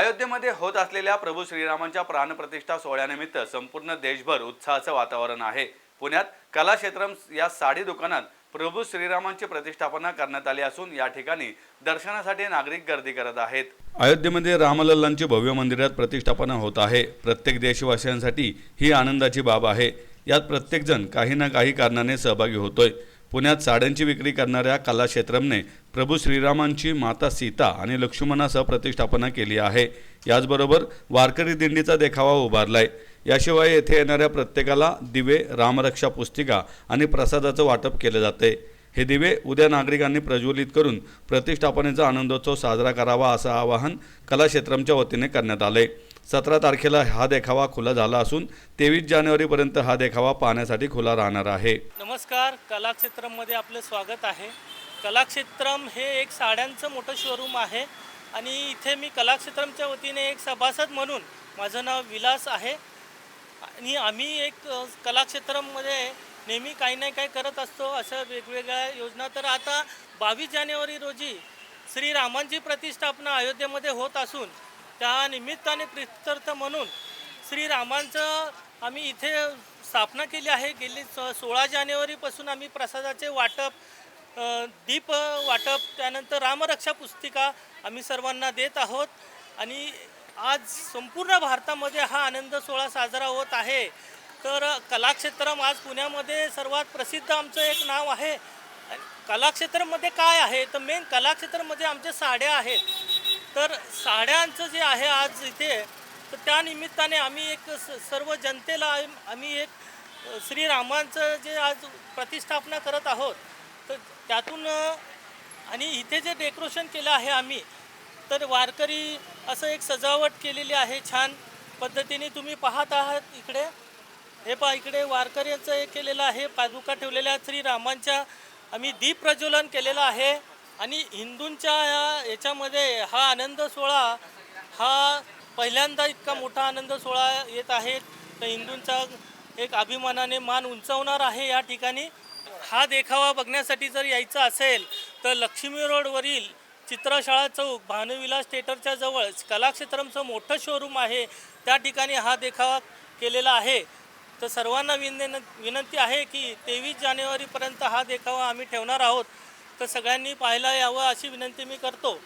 अयोध्येमध्ये होत असलेल्या प्रभू श्रीरामांच्या प्राणप्रतिष्ठा सोहळ्यानिमित्त संपूर्ण देशभर उत्साहाचं वातावरण आहे. पुण्यात कलाक्षेत्रम या साडी दुकानात प्रभू श्रीरामांची प्रतिष्ठापना करण्यात आली असून या ठिकाणी दर्शनासाठी नागरिक गर्दी करत आहेत. अयोध्येमध्ये रामलल्लांची भव्य मंदिरात प्रतिष्ठापना होत आहे. प्रत्येक देशवासियांसाठी ही आनंदाची बाब आहे. यात प्रत्येकजण काही ना काही कारणाने सहभागी होतोय. पुण्यात साड्यांची विक्री करणाऱ्या कलाक्षेत्रमने प्रभू श्रीरामांची माता सीता आणि लक्ष्मणासह प्रतिष्ठापना केली आहे. याचबरोबर वारकरी दिंडीचा देखावा उभारलाय. याशिवाय येथे येणाऱ्या प्रत्येकाला दिवे रामरक्षा पुस्तिका आणि प्रसादाचं वाटप केलं जाते. हे दिवे उद्या नागरिकांनी प्रज्वलित करून प्रतिष्ठापनेचा आनंदोत्सव साजरा करावा असं आवाहन कलाक्षेत्रमच्या वतीने करण्यात आले सतरा तारखेला हा देखावा खुला झाला असून तेवीस जानेवारीपर्यंत हा देखावा पाहण्यासाठी खुला राहणार आहे. नमस्कार कलाक्षेत्रममध्ये आपलं स्वागत आहे. कलाक्षेत्रम हे एक साड्यांचं मोठं शोरूम आहे आणि इथे मी कलाक्षेत्रमच्या वतीने एक सभासद म्हणून माझं नाव विलास आहे. आणि आम्ही एक कलाक्षेत्रममध्ये नेहमी काही ना काही करत असतो अशा वेगवेगळ्या योजना. तर आता बावीस जानेवारी रोजी श्रीरामांची प्रतिष्ठापना अयोध्येमध्ये होत असून त्या निमित्ताने प्रित्यर्थ म्हणून श्रीरामांचं आम्ही इथे स्थापना केली आहे. गेली स सोळा जानेवारीपासून आम्ही प्रसादाचे वाटप दीप वाटप त्यानंतर रामरक्षा पुस्तिका आम्ही सर्वांना देत आहोत. आणि आज संपूर्ण भारतामध्ये हा आनंद सोहळा साजरा होत आहे. तर कलाक्षेत्रम आज पुण्यामध्ये सर्वात प्रसिद्ध आमचं एक नाव आहे. कलाक्षेत्रमध्ये काय आहे? तर मेन कलाक्षेत्रमध्ये आमच्या साड्या आहेत. तर साड्यांचं जे आहे आज इथे तर त्या निमित्ताने आम्ही एक स- सर्व जनतेला आम्ही एक श्रीरामांचं जे आज प्रतिष्ठापना करत आहोत तर त्यातून आणि इथे जे डेकोरेशन केलं आहे आम्ही तर वारकरी असं एक सजावट केलेली आहे छान पद्धतीने तुम्ही पाहत आहात इकडे. हे पहा इकडे वारकऱ्यांचं हे केलेलं आहे पादुका ठेवलेल्या श्रीरामांच्या आम्ही दीप प्रज्वलन केलेलं आहे. आणि हिंदूंच्या याच्यामध्ये हा आनंद सोहळा हा पहिल्यांदा इतका मोठा आनंद सोहळा येत आहे. तर हिंदूंचा एक अभिमानाने मान उंचावणार आहे या ठिकाणी. हा देखावा बघण्यासाठी जर यायचं असेल तर लक्ष्मी रोडवरील चित्रशाळा चौक भानुविलास थिएटरच्या जवळ कलाक्षेत्रमचं मोठं शोरूम आहे. त्या ठिकाणी हा देखावा केलेला आहे. तर सर्वांना विन विनंती आहे की तेवीस जानेवारीपर्यंत हा देखावा आम्ही ठेवणार आहोत. तर सगळ्यांनी पाहायला यावं अशी विनंती मी करतो.